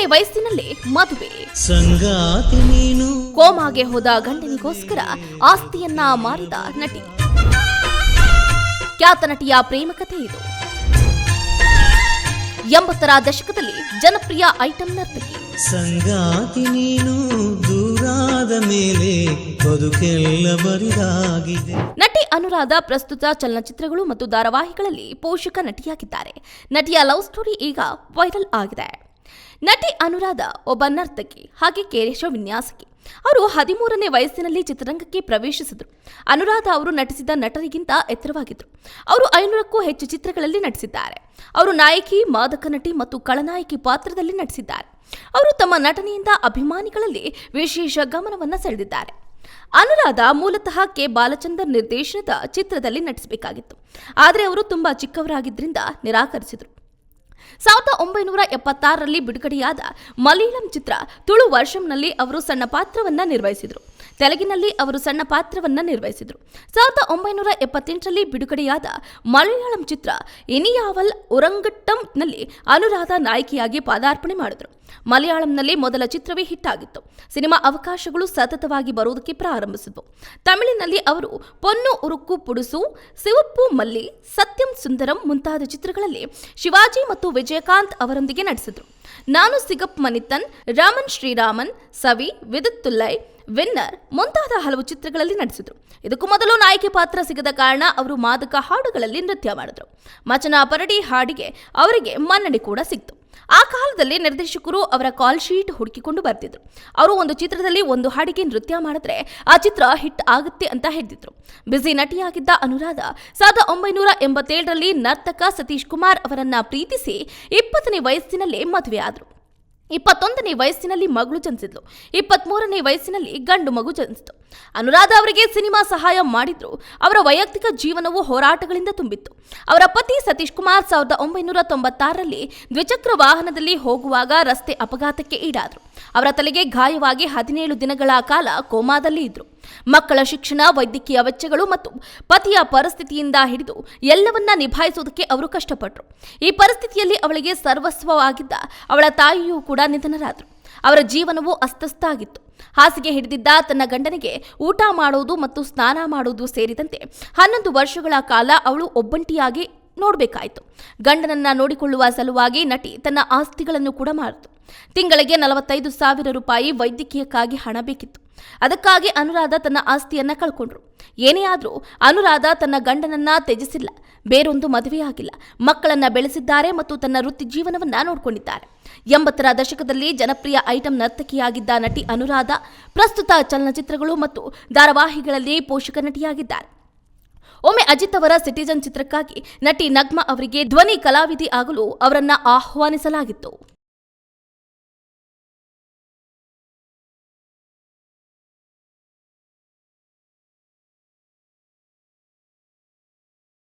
ಇಪ್ಪತ್ತೊಂದನೇ ವಯಸ್ಸಿನಲ್ಲಿ ಮದುವೆ. ಸಂಗಾತಿ ನೀನು. ಕೋಮಾಗೆ ಹೋದ ಗಂಡನಿಗೋಸ್ಕರ ಆಸ್ತಿಯನ್ನ ಮಾರಿದ ನಟಿ. ಖ್ಯಾತ ನಟಿಯ ಪ್ರೇಮ ಕಥೆ ಇದು. ಎಂಬತ್ತರ ದಶಕದಲ್ಲಿ ಜನಪ್ರಿಯ ಐಟಂ ನರ್ತಕಿ. ಸಂಗಾತಿ ನೀನು ದೂರಾದ ಮೇಲೆ ಬದುಕೆಲ್ಲ ಬರಿದಾಗಿದೆ. ನಟಿ ಅನುರಾಧ ಪ್ರಸ್ತುತ ಚಲನಚಿತ್ರಗಳು ಮತ್ತು ಧಾರಾವಾಹಿಗಳಲ್ಲಿ ಪೋಷಕ ನಟಿಯಾಗಿದ್ದಾರೆ. ನಟಿಯ ಲವ್ ಸ್ಟೋರಿ ಈಗ ವೈರಲ್ ಆಗಿದೆ. ನಟಿ ಅನುರಾಧ ಒಬ್ಬ ನರ್ತಕಿ, ಹಾಗೆ ಕೇಶ ವಿನ್ಯಾಸಕಿ. ಅವರು ಹದಿಮೂರನೇ ವಯಸ್ಸಿನಲ್ಲಿ ಚಿತ್ರರಂಗಕ್ಕೆ ಪ್ರವೇಶಿಸಿದರು. ಅನುರಾಧ ಅವರು ನಟಿಸಿದ ನಟರಿಗಿಂತ ಎತ್ತರವಾಗಿದ್ದರು ಅವರು ಐನೂರಕ್ಕೂ ಹೆಚ್ಚು ಚಿತ್ರಗಳಲ್ಲಿ ನಟಿಸಿದ್ದಾರೆ. ಅವರು ನಾಯಕಿ, ಮಾದಕ ನಟಿ ಮತ್ತು ಖಳನಾಯಕಿ ಪಾತ್ರದಲ್ಲಿ ನಟಿಸಿದ್ದಾರೆ. ಅವರು ತಮ್ಮ ನಟನೆಯಿಂದ ಅಭಿಮಾನಿಗಳಲ್ಲಿ ವಿಶೇಷ ಗಮನವನ್ನು ಸೆಳೆದಿದ್ದಾರೆ. ಅನುರಾಧ ಮೂಲತಃ ಕೆ. ಬಾಲಚಂದರ್ ನಿರ್ದೇಶನದ ಚಿತ್ರದಲ್ಲಿ ನಟಿಸಬೇಕಾಗಿತ್ತು. ಆದರೆ ಅವರು ತುಂಬಾ ಚಿಕ್ಕವರಾಗಿದ್ದರಿಂದ ನಿರಾಕರಿಸಿದರು. ಸಾವಿರದ ಒಂಬೈನೂರ ಎಪ್ಪತ್ತಾರರಲ್ಲಿ ಬಿಡುಗಡೆಯಾದ ಮಲಯಾಳಂ ಚಿತ್ರ ತುಳು ವರ್ಷಂನಲ್ಲಿ ಅವರು ಸಣ್ಣ ಪಾತ್ರವನ್ನ ನಿರ್ವಹಿಸಿದರು. ತೆಲುಗಿನಲ್ಲಿ ಅವರು ಸಣ್ಣ ಪಾತ್ರವನ್ನ ನಿರ್ವಹಿಸಿದರು. ಸಾವಿರದ ಒಂಬೈನೂರ ಎಪ್ಪತ್ತೆಂಟರಲ್ಲಿ ಬಿಡುಗಡೆಯಾದ ಮಲಯಾಳಂ ಚಿತ್ರ ಇನಿಯಾವಲ್ ಉರಂಗಟ್ಟಂನಲ್ಲಿ ಅನುರಾಧ ನಾಯಕಿಯಾಗಿ ಪಾದಾರ್ಪಣೆ ಮಾಡಿದರು. ಮಲಯಾಳಂನಲ್ಲಿ ಮೊದಲ ಚಿತ್ರವೇ ಹಿಟ್ ಆಗಿತ್ತು ಸಿನಿಮಾ ಅವಕಾಶಗಳು ಸತತವಾಗಿ ಬರುವುದಕ್ಕೆ ಪ್ರಾರಂಭಿಸಿದ್ವು. ತಮಿಳಿನಲ್ಲಿ ಅವರು ಪೊನ್ನು ಉರುಕು ಪುಡುಸು, ಸಿವಪ್ಪು ಮಲ್ಲಿ, ಸತ್ಯಂ ಸುಂದರಂ ಮುಂತಾದ ಚಿತ್ರಗಳಲ್ಲಿ ಶಿವಾಜಿ ಮತ್ತು ವಿಜಯಕಾಂತ್ ಅವರೊಂದಿಗೆ ನಟಿಸಿದರು. ನಾನು ಸಿಗಪ್ ಮನಿತನ್ ರಾಮನ್ ಶ್ರೀರಾಮನ್, ಸವಿ ವಿದುತ್ತುಲ್ಲೈ ವಿನ್ನರ್ ಮುಂತಾದ ಹಲವು ಚಿತ್ರಗಳಲ್ಲಿ ನಟಿಸಿದ್ರು. ಇದಕ್ಕೂ ಮೊದಲು ನಾಯಕಿ ಪಾತ್ರ ಸಿಗದ ಕಾರಣ ಅವರು ಮಾದಕ ಹಾಡುಗಳಲ್ಲಿ ನೃತ್ಯ ಮಾಡಿದ್ರು. ಮಚನ ಪರಡಿ ಹಾಡಿಗೆ ಅವರಿಗೆ ಮನ್ನಣೆ ಕೂಡ ಸಿಕ್ತು. ಆ ಕಾಲದಲ್ಲಿ ನಿರ್ದೇಶಕರು ಅವರ ಕಾಲ್ ಶೀಟ್ ಹುಡುಕಿಕೊಂಡು ಬರ್ತಿದ್ರು. ಅವರು ಒಂದು ಚಿತ್ರದಲ್ಲಿ ಒಂದು ಹಾಡಿಗೆ ನೃತ್ಯ ಮಾಡಿದ್ರೆ ಆ ಚಿತ್ರ ಹಿಟ್ ಆಗುತ್ತೆ ಅಂತ ಹೇಳಿದ್ರು ಬ್ಯುಸಿ ನಟಿಯಾಗಿದ್ದ ಅನುರಾಧ ಸಾವಿರದ ಒಂಬೈನೂರ ಎಂಬತ್ತೇಳರಲ್ಲಿ ನರ್ತಕ ಸತೀಶ್ ಕುಮಾರ್ ಅವರನ್ನ ಪ್ರೀತಿಸಿ ಇಪ್ಪತ್ತನೇ ವಯಸ್ಸಿನಲ್ಲೇ ಮದುವೆಯಾದರು. ಇಪ್ಪತ್ತೊಂದನೇ ವಯಸ್ಸಿನಲ್ಲಿ ಮಗಳು ಜನಿಸಿದ್ಲು. ಇಪ್ಪತ್ಮೂರನೇ ವಯಸ್ಸಿನಲ್ಲಿ ಗಂಡು ಮಗು ಜನಿಸಿತು. ಅನುರಾಧ ಅವರಿಗೆ ಸಿನಿಮಾ ಸಹಾಯ ಮಾಡಿದ್ರು. ಅವರ ವೈಯಕ್ತಿಕ ಜೀವನವು ಹೋರಾಟಗಳಿಂದ ತುಂಬಿತ್ತು. ಅವರ ಪತಿ ಸತೀಶ್ ಕುಮಾರ್ ಸಾವಿರದ ಒಂಬೈನೂರ ತೊಂಬತ್ತಾರರಲ್ಲಿ ದ್ವಿಚಕ್ರ ವಾಹನದಲ್ಲಿ ಹೋಗುವಾಗ ರಸ್ತೆ ಅಪಘಾತಕ್ಕೆ ಈಡಾದರು. ಅವರ ತಲೆಗೆ ಗಾಯವಾಗಿ ಹದಿನೇಳು ದಿನಗಳ ಕಾಲ ಕೋಮಾದಲ್ಲಿ ಇದ್ರು. ಮಕ್ಕಳ ಶಿಕ್ಷಣ, ವೈದ್ಯಕೀಯ ವೆಚ್ಚಗಳು ಮತ್ತು ಪತಿಯ ಪರಿಸ್ಥಿತಿಯಿಂದ ಹಿಡಿದು ಎಲ್ಲವನ್ನ ನಿಭಾಯಿಸುವುದಕ್ಕೆ ಅವರು ಕಷ್ಟಪಟ್ಟರು ಈ ಪರಿಸ್ಥಿತಿಯಲ್ಲಿ ಅವಳಿಗೆ ಸರ್ವಸ್ವವಾಗಿದ್ದ ಅವಳ ತಾಯಿಯೂ ಕೂಡ ನಿಧನರಾದರು. ಅವರ ಜೀವನವು ಅಸ್ತಸ್ಥ ಆಗಿತ್ತು ಹಾಸಿಗೆ ಹಿಡಿದಿದ್ದ ತನ್ನ ಗಂಡನಿಗೆ ಊಟ ಮಾಡುವುದು ಮತ್ತು ಸ್ನಾನ ಮಾಡುವುದು ಸೇರಿದಂತೆ ಹನ್ನೊಂದು ವರ್ಷಗಳ ಕಾಲ ಅವಳು ಒಬ್ಬಂಟಿಯಾಗಿ ನೋಡಬೇಕಾಯಿತು. ಗಂಡನನ್ನ ನೋಡಿಕೊಳ್ಳುವ ಸಲುವಾಗಿ ನಟಿ ತನ್ನ ಆಸ್ತಿಗಳನ್ನು ಕೂಡ ಮಾರಿತು. ತಿಂಗಳಿಗೆ ನಲವತ್ತೈದು ಸಾವಿರ ರೂಪಾಯಿ ವೈದ್ಯಕೀಯಕ್ಕಾಗಿ ಹಣ ಬೇಕಿತ್ತು. ಅದಕ್ಕಾಗಿ ಅನುರಾಧ ತನ್ನ ಆಸ್ತಿಯನ್ನ ಕಳ್ಕೊಂಡ್ರು. ಏನೇ ಆದರೂ ಅನುರಾಧ ತನ್ನ ಗಂಡನನ್ನ ತ್ಯಜಿಸಿಲ್ಲ. ಬೇರೊಂದು ಮದುವೆಯಾಗಿಲ್ಲ ಮಕ್ಕಳನ್ನ ಬೆಳೆಸಿದ್ದಾರೆ ಮತ್ತು ತನ್ನ ವೃತ್ತಿ ಜೀವನವನ್ನ ನೋಡಿಕೊಂಡಿದ್ದಾರೆ. ಎಂಬತ್ತರ ದಶಕದಲ್ಲಿ ಜನಪ್ರಿಯ ಐಟಂ ನರ್ತಕಿಯಾಗಿದ್ದ ನಟಿ ಅನುರಾಧ ಪ್ರಸ್ತುತ ಚಲನಚಿತ್ರಗಳು ಮತ್ತು ಧಾರಾವಾಹಿಗಳಲ್ಲಿ ಪೋಷಕ ನಟಿಯಾಗಿದ್ದಾರೆ. ಒಮ್ಮೆ ಅಜಿತ್ ಅವರ ಸಿಟಿಜನ್ ಚಿತ್ರಕ್ಕಾಗಿ ನಟಿ ನಗ್ಮಾ ಅವರಿಗೆ ಧ್ವನಿ ಕಲಾವಿದಿ ಆಗಲು ಅವರನ್ನ ಆಹ್ವಾನಿಸಲಾಗಿತ್ತು.